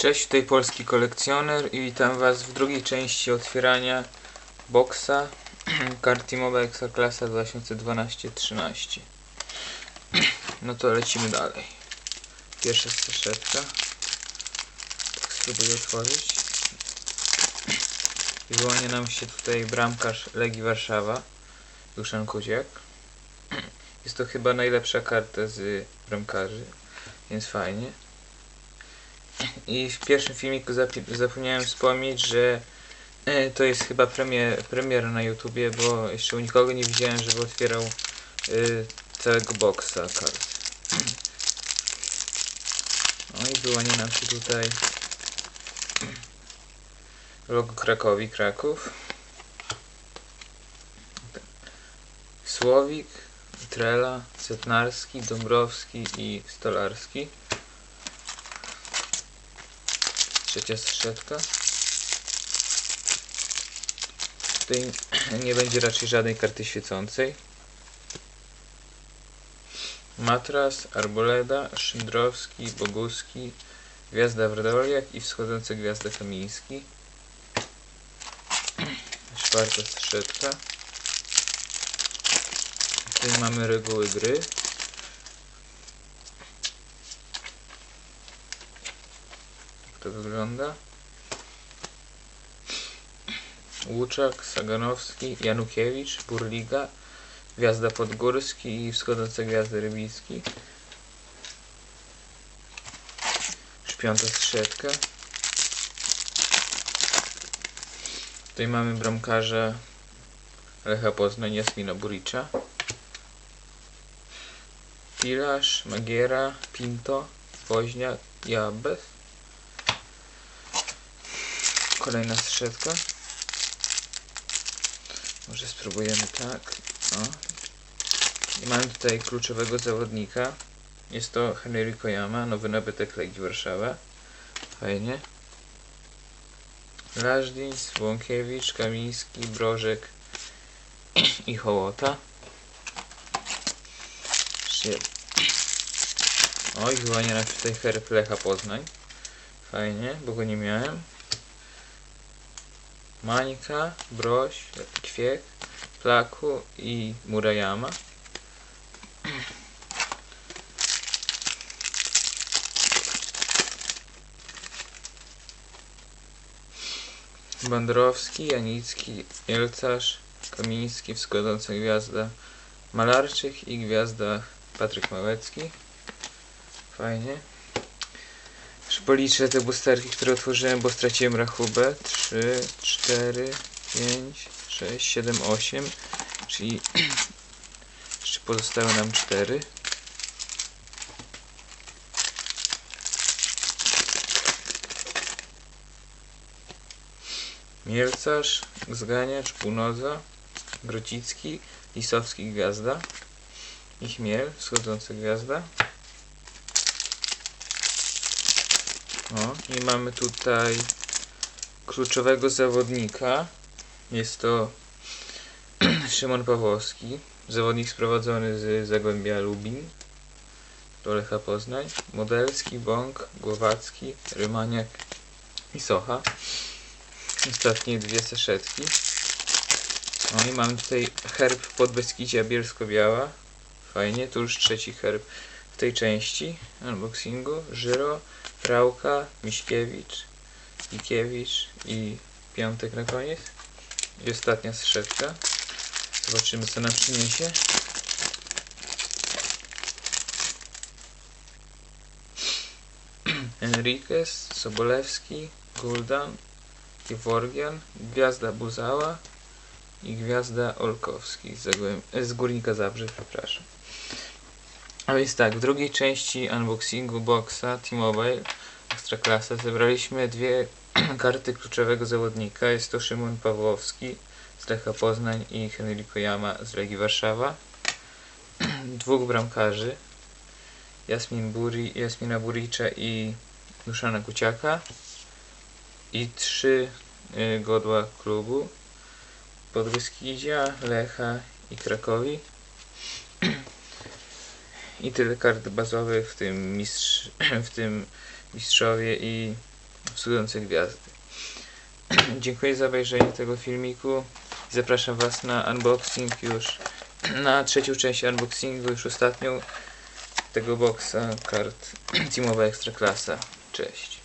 Cześć, tutaj polski kolekcjoner i witam Was w drugiej części otwierania boxa kart Teamowa Ekstraklasa 2012-13. No to lecimy dalej. Pierwsza saszetka. Tak spróbuję otworzyć. I wyłania nam się tutaj bramkarz Legii Warszawa, Duszan Kuziak. Jest to chyba najlepsza karta z bramkarzy, więc fajnie. I w pierwszym filmiku zapomniałem wspomnieć, że e, to jest chyba premier, premiera na YouTubie, bo jeszcze u nikogo nie widziałem, żeby otwierał e, całego kart. No i wyłania nam się tutaj logo Krakowi, Kraków. Słowik, Trela, Setnarski, Dąbrowski i Stolarski. Trzecia saszetka. Tutaj nie będzie raczej żadnej karty świecącej. Matras, Arboleda, Szydrowski, Boguski, Gwiazda Wrodoliak i Wschodząca Gwiazda Kamiński. Czwarta saszetka. Tutaj mamy reguły gry. To wygląda? Łuczak, Saganowski, Janukiewicz, Burliga, Gwiazda Podgórski i Wschodząca Gwiazda Rybicki. Piąta strzedka. Tutaj mamy bramkarza Lecha Poznań, Jasmina Buricza. Pilarz, Magiera, Pinto, Woźniak i Abbes. Kolejna strzetka. Może spróbujemy tak. O. I mamy tutaj kluczowego zawodnika. Jest to Henry Koyama, nowy nabytek Legii Warszawa. Fajnie. Lażdins, Łąkiewicz, Kamiński, Brożek i Hołota. Oj, wyłania nam się tutaj herb Lecha Poznań. Fajnie, bo go nie miałem. Mańka, Broś, Kwiek, Plaku i Murayama. Bandrowski, Janicki, Jelcarz, Kamiński, Wschodząca Gwiazda, Malarczyk i Gwiazda Patryk Małecki. Fajnie. Policzę te boosterki, które otworzyłem, bo straciłem rachubę. 3, 4, 5, 6, 7, 8. Czyli jeszcze pozostały nam 4. Mielcarz, Zganiacz, Półnoza, Grocicki, Lisowski, Gwiazda i Chmiel, Wschodząca Gwiazda. O, i mamy tutaj kluczowego zawodnika. Jest to Szymon Pawłowski, zawodnik sprowadzony z Zagłębia Lubin do Lecha Poznań. Modelski, Bąk, Głowacki, Rymaniak i Socha. Ostatnie dwie saszetki. No i mamy tutaj herb Podbeskidzia Bielsko-Biała. Fajnie, to już trzeci herb tej części unboxingu. Żyro, Rałka, Miśkiewicz, Ikiewicz i piątek na koniec. I ostatnia saszetka. Zobaczymy co nam przyniesie. Enriquez, Sobolewski, Guldan, Geworgian, Gwiazda Buzała i Gwiazda Olkowski z, Zagłęb- z Górnika Zabrze, przepraszam. A więc tak, w drugiej części unboxingu boxa T-Mobile Ekstraklasa zebraliśmy dwie karty kluczowego zawodnika. Jest to Szymon Pawłowski z Lecha Poznań i Henry Koyama z Legii Warszawa. Dwóch bramkarzy. Jasmin Buri, Jasmina Buricza i Duszana Kuciaka. I trzy y, godła klubu. Podwyskidzia, Lecha i Krakowi. I tyle kart bazowych, w tym mistrz, w tym mistrzowie i wschodzące gwiazdy. Dziękuję za obejrzenie tego filmiku. Zapraszam Was na unboxing już, na trzecią część unboxingu, już ostatnią tego boxa kart Teamowa Ekstraklasa. Cześć.